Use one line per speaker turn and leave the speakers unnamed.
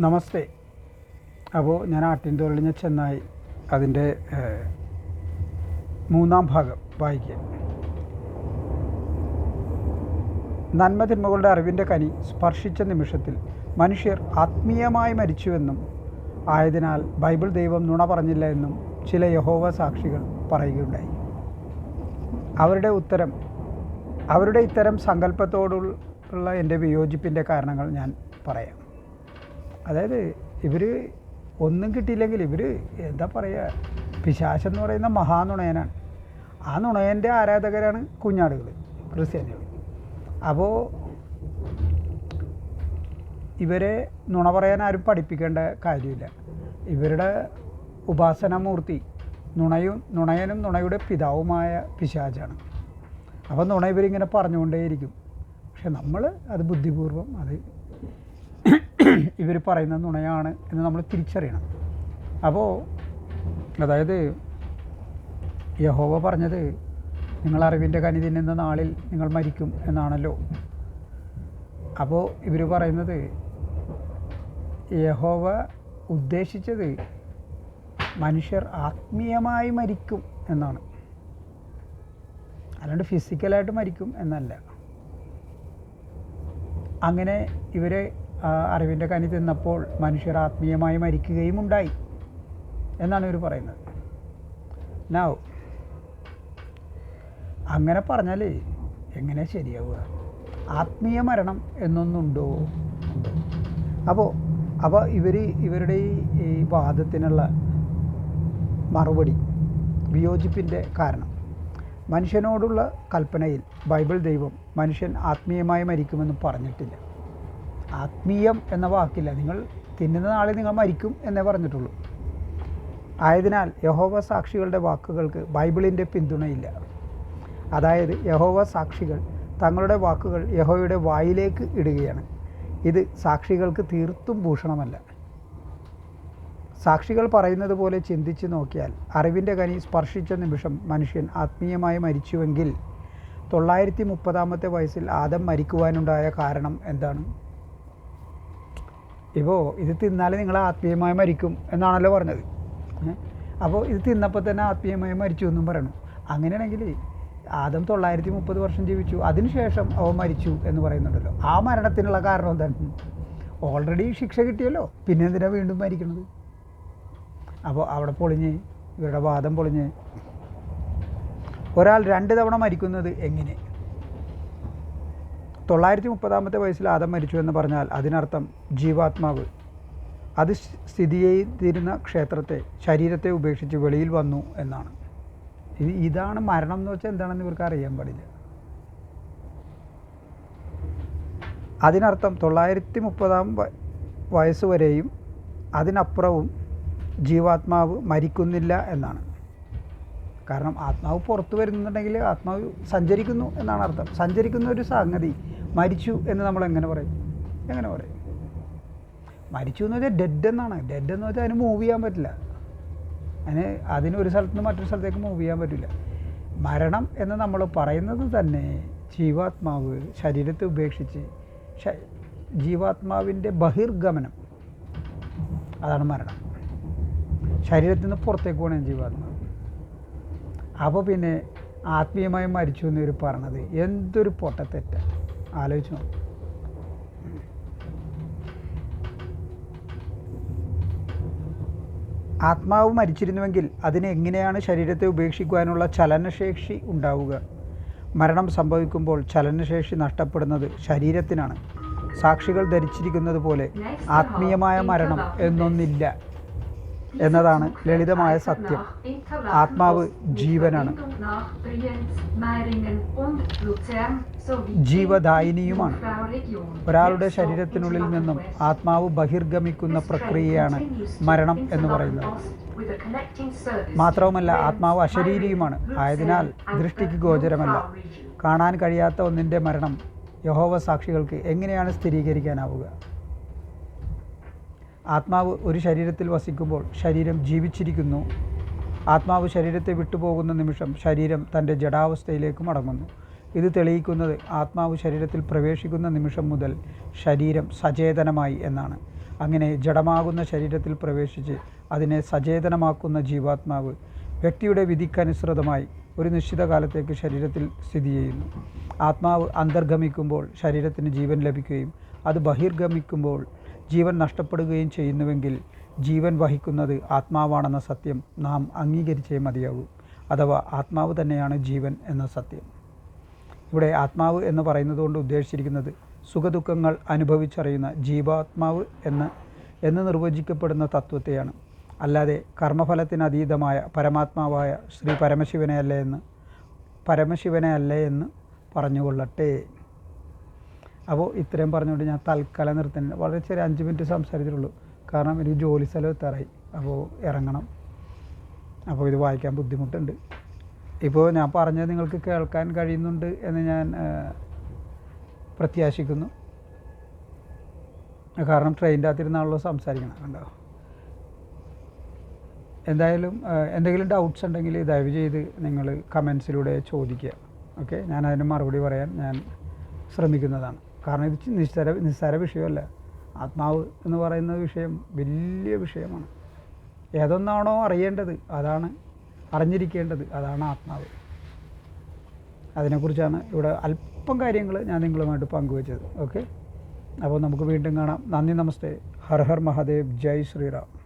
നമസ്തേ. അപ്പോൾ ഞാൻ ആട്ടിൻതോലിഞ്ഞ ചെന്നായി അതിന്റെ മൂന്നാം ഭാഗം വായിക്കുക നന്മ തിന്മകളുടെ അറിവിന്റെ കനി സ്പർശിച്ച നിമിഷത്തിൽ മനുഷ്യർ ആത്മീയമായി മരിച്ചുവെന്നും ആയതിനാൽ ബൈബിൾ ദൈവം നുണ പറഞ്ഞില്ല എന്നും ചില യഹോവ സാക്ഷികൾ പറയുകയുണ്ടായി. അവരുടെ ഉത്തരം അവരുടെ ഇത്തരം സങ്കല്പത്തോടുള്ള എന്റെ വിയോജിപ്പിന്റെ കാരണങ്ങൾ ഞാൻ പറയാം. അതായത് ഇവർ ഒന്നും കിട്ടിയില്ലെങ്കിൽ ഇവർ എന്താ പറയുക പിശാചെന്ന് പറയുന്ന മഹാനുണയനാണ് ആ നുണയന്റെ ആരാധകരാണ് കുഞ്ഞാടുകൾ ക്രിസ്ത്യാനികൾ. അപ്പോൾ ഇവരെ നുണ പറയാൻ ആരും പഠിപ്പിക്കേണ്ട കാര്യമില്ല. ഇവരുടെ ഉപാസനാമൂർത്തി നുണയും നുണയനും നുണയുടെ പിതാവുമായ പിശാചാണ്. അപ്പോൾ നുണ ഇവരിങ്ങനെ പറഞ്ഞുകൊണ്ടേയിരിക്കും. പക്ഷെ നമ്മൾ അത് ബുദ്ധിപൂർവം അത് ഇവർ പറയുന്ന നുണയാണ് എന്ന് നമ്മൾ തിരിച്ചറിയണം. അപ്പോൾ അതായത് യഹോവ പറഞ്ഞത് നിങ്ങൾ അറിവിന്റെ കനി തിന്നുന്ന നാളിൽ നിങ്ങൾ മരിക്കും എന്നാണല്ലോ. അപ്പോൾ ഇവർ പറയുന്നത് യഹോവ ഉദ്ദേശിച്ചത് മനുഷ്യർ ആത്മീയമായി മരിക്കും എന്നാണ്. അല്ലാണ്ട് ഫിസിക്കലായിട്ട് മരിക്കും എന്നല്ല. അങ്ങനെ ഇവർ അറിവിന്റെ കനി തിന്നപ്പോൾ മനുഷ്യർ ആത്മീയമായി മരിക്കുകയും ഉണ്ടായി എന്നാണ് ഇവർ പറയുന്നത്. നൗ അങ്ങനെ പറഞ്ഞാൽ എങ്ങനെ ശരിയാവുക? ആത്മീയ മരണം എന്നൊന്നുണ്ടോ? ഉണ്ട് അപ്പോൾ അപ്പോൾ ഇവർ ഇവരുടെ ഈ വാദത്തിനുള്ള മറുപടി വിയോജിപ്പിന്റെ കാരണം. മനുഷ്യനോടുള്ള കൽപ്പനയിൽ ബൈബിൾ ദൈവം മനുഷ്യൻ ആത്മീയമായി മരിക്കുമെന്ന് പറഞ്ഞിട്ടില്ല. ആത്മീയം എന്ന വാക്കില്ല. നിങ്ങൾ തിന്നുന്ന നാളെ നിങ്ങൾ മരിക്കും എന്നേ പറഞ്ഞിട്ടുള്ളൂ. ആയതിനാൽ യഹോവ സാക്ഷികളുടെ വാക്കുകൾക്ക് ബൈബിളിന്റെ പിന്തുണയില്ല. അതായത് യഹോവ സാക്ഷികൾ തങ്ങളുടെ വാക്കുകൾ യഹോയുടെ വായിലേക്ക് ഇടുകയാണ്. ഇത് സാക്ഷികൾക്ക് തീർത്തും ഭൂഷണമല്ല. സാക്ഷികൾ പറയുന്നത് പോലെ ചിന്തിച്ച് നോക്കിയാൽ അറിവിന്റെ കനി സ്പർശിച്ച നിമിഷം മനുഷ്യൻ ആത്മീയമായി മരിച്ചുവെങ്കിൽ തൊള്ളായിരത്തി മുപ്പതാമത്തെ വയസ്സിൽ ആദം മരിക്കുവാനുണ്ടായ കാരണം എന്താണ്? ഇപ്പോൾ ഇത് തിന്നാൽ നിങ്ങൾ ആത്മീയമായി മരിക്കും എന്നാണല്ലോ പറഞ്ഞത്. അപ്പോൾ ഇത് തിന്നപ്പോൾ തന്നെ ആത്മീയമായി മരിച്ചു എന്നും പറയണു. അങ്ങനെയാണെങ്കിൽ ആദം തൊള്ളായിരത്തി മുപ്പത് വർഷം ജീവിച്ചു. അതിനുശേഷം അവൻ മരിച്ചു എന്ന് പറയുന്നുണ്ടല്ലോ. ആ മരണത്തിനുള്ള കാരണം എന്താണ്? ഓൾറെഡി ശിക്ഷ കിട്ടിയല്ലോ. പിന്നെ എന്തിനാണ് വീണ്ടും മരിക്കുന്നത് അപ്പോൾ അവിടെ പൊളിഞ്ഞ് ഇവരുടെ വാദം പൊളിഞ്ഞ് ഒരാൾ രണ്ട് തവണ മരിക്കുന്നത് എങ്ങനെ? തൊള്ളായിരത്തി മുപ്പതാമത്തെ വയസ്സിൽ ആദം മരിച്ചു എന്ന് പറഞ്ഞാൽ അതിനർത്ഥം ജീവാത്മാവ്. അത് സ്ഥിതി ചെയ്തിരുന്ന ക്ഷേത്രത്തെ ശരീരത്തെ ഉപേക്ഷിച്ച് വെളിയിൽ വന്നു എന്നാണ്. ഇത് ഇതാണ് മരണം എന്ന് വെച്ചാൽ എന്താണെന്ന് ഇവർക്ക് അറിയാൻ പാടില്ല. അതിനർത്ഥം തൊള്ളായിരത്തി മുപ്പതാം വയസ്സ് വരെയും അതിനപ്പുറവും ജീവാത്മാവ് മരിക്കുന്നില്ല എന്നാണ്. കാരണം ആത്മാവ് പുറത്തു വരുന്നുണ്ടെങ്കിൽ ആത്മാവ് സഞ്ചരിക്കുന്നു എന്നാണ് അർത്ഥം. സഞ്ചരിക്കുന്ന ഒരു സംഗതി മരിച്ചു എന്ന് നമ്മൾ എങ്ങനെ പറയും? എങ്ങനെ പറയും? മരിച്ചു എന്ന് വെച്ചാൽ ഡെഡ് എന്നാണ്. ഡെഡ് എന്ന് വെച്ചാൽ അതിന് മൂവ് ചെയ്യാൻ പറ്റില്ല. അതിന് അതിന് ഒരു സ്ഥലത്ത് നിന്ന് മറ്റൊരു സ്ഥലത്തേക്ക് മൂവ് ചെയ്യാൻ പറ്റില്ല. മരണം എന്ന് നമ്മൾ പറയുന്നത് തന്നെ ജീവാത്മാവ് ശരീരത്തെ ഉപേക്ഷിച്ച് ജീവാത്മാവിന്റെ ബഹിർഗമനം. അതാണ് മരണം. ശരീരത്തിൽ നിന്ന് പുറത്തേക്ക് പോകണം ജീവാത്മാവ്. അപ്പോൾ പിന്നെ ആത്മീയമായി മരിച്ചു എന്ന് ഇവർ പറഞ്ഞത് എന്തൊരു പൊട്ടത്തെറ്റ. ആലോചിച്ചു. ആത്മാവ് മരിച്ചിരുന്നുവെങ്കിൽ അതിനെ എങ്ങനെയാണ് ശരീരത്തെ ഉപേക്ഷിക്കുവാനുള്ള ചലനശേഷി ഉണ്ടാവുക? മരണം സംഭവിക്കുമ്പോൾ ചലനശേഷി നഷ്ടപ്പെടുന്നത് ശരീരത്തിനാണ്. സാക്ഷികൾ ധരിച്ചിരിക്കുന്നത് പോലെ ആത്മീയമായ മരണം എന്നൊന്നില്ല. എന്നതാണ് ലളിതമായ സത്യം. ആത്മാവ് ജീവനാണ്. ജീവദായിനിയുമാണ്. ഒരാളുടെ ശരീരത്തിനുള്ളിൽ നിന്നും ആത്മാവ് ബഹിർഗമിക്കുന്ന പ്രക്രിയയാണ് മരണം എന്ന് പറയുന്നത്. മാത്രവുമല്ല ആത്മാവ് അശരീരിയുമാണ്. ആയതിനാൽ ദൃഷ്ടിക്ക് ഗോചരമല്ല. കാണാൻ കഴിയാത്ത ഒന്നിന്റെ മരണം യഹോവ സാക്ഷികൾക്ക് എങ്ങനെയാണ് സ്ഥിരീകരിക്കാനാവുക? ആത്മാവ് ഒരു ശരീരത്തിൽ വസിക്കുമ്പോൾ ശരീരം ജീവിച്ചിരിക്കുന്നു. ആത്മാവ് ശരീരത്തെ വിട്ടുപോകുന്ന നിമിഷം ശരീരം തന്റെ ജഡാവസ്ഥയിലേക്ക് മടങ്ങുന്നു. ഇത് തെളിയിക്കുന്നത് ആത്മാവ് ശരീരത്തിൽ പ്രവേശിക്കുന്ന നിമിഷം മുതൽ ശരീരം സചേതനമായി എന്നാണ്. അങ്ങനെ ജഡമാകുന്ന ശരീരത്തിൽ പ്രവേശിച്ച് അതിനെ സചേതനമാക്കുന്ന ജീവാത്മാവ് വ്യക്തിയുടെ വിധിക്കനുസൃതമായി ഒരു നിശ്ചിത കാലത്തേക്ക് ശരീരത്തിൽ സ്ഥിതി ചെയ്യുന്നു. ആത്മാവ് അന്തർഗമിക്കുമ്പോൾ ശരീരത്തിന് ജീവൻ ലഭിക്കുകയും അത് ബഹിർഗമിക്കുമ്പോൾ ജീവൻ നഷ്ടപ്പെടുകയും ചെയ്യുന്നുവെങ്കിൽ ജീവൻ വഹിക്കുന്നത് ആത്മാവാണെന്ന സത്യം നാം അംഗീകരിച്ചേ മതിയാകൂ അഥവാ ആത്മാവ് തന്നെയാണ് ജീവൻ എന്ന സത്യം. ഇവിടെ ആത്മാവ് എന്ന് പറയുന്നത് കൊണ്ട് ഉദ്ദേശിച്ചിരിക്കുന്നത് സുഖദുഃഖങ്ങൾ അനുഭവിച്ചറിയുന്ന ജീവാത്മാവ് എന്ന് എന്ന് നിർവചിക്കപ്പെടുന്ന തത്വത്തെയാണ്. അല്ലാതെ കർമ്മഫലത്തിനതീതമായ പരമാത്മാവായ ശ്രീ പരമശിവനെ അല്ലേ എന്ന് പരമശിവനെ അല്ലേ എന്ന് പറഞ്ഞുകൊള്ളട്ടെ. അപ്പോൾ ഇത്രയും പറഞ്ഞുകൊണ്ട് ഞാൻ തൽക്കാലം നിർത്തുന്നില്ല വളരെ ചെറിയ അഞ്ച് മിനിറ്റ് സംസാരിച്ചിട്ടുള്ളൂ. കാരണം എനിക്ക് ജോലി സ്ഥലം എത്താറായി. അപ്പോൾ ഇറങ്ങണം. അപ്പോൾ ഇത് വായിക്കാൻ ബുദ്ധിമുട്ടുണ്ട്. ഇപ്പോൾ ഞാൻ പറഞ്ഞത് നിങ്ങൾക്ക് കേൾക്കാൻ കഴിയുന്നുണ്ട് എന്ന് ഞാൻ പ്രത്യാശിക്കുന്നു. കാരണം ട്രെയിനിന്റെ അകത്തിരുന്നാണല്ലോ സംസാരിക്കണം കണ്ടോ? എന്തായാലും എന്തെങ്കിലും ഡൗട്ട്സ് ഉണ്ടെങ്കിൽ ദയവ് ചെയ്ത് നിങ്ങൾ കമൻസിലൂടെ ചോദിക്കുക. ഓക്കെ? ഞാൻ അതിന് മറുപടി പറയാൻ ഞാൻ ശ്രമിക്കുന്നതാണ്. കാരണം ഇത് നിസ്സാര നിസ്സാര വിഷയമല്ല. ആത്മാവ് എന്ന് പറയുന്ന വിഷയം വലിയ വിഷയമാണ്. ഏതൊന്നാണോ അറിയേണ്ടത് അതാണ് അറിഞ്ഞിരിക്കേണ്ടത് അതാണ് ആത്മാവ്. അതിനെക്കുറിച്ചാണ് ഇവിടെ അല്പം കാര്യങ്ങൾ ഞാൻ നിങ്ങളുമായിട്ട് പങ്കുവച്ചത്. ഓക്കെ? അപ്പോൾ നമുക്ക് വീണ്ടും കാണാം. നന്ദി നമസ്തേ. ഹർ ഹർ മഹാദേവ്. ജയ് ശ്രീറാം.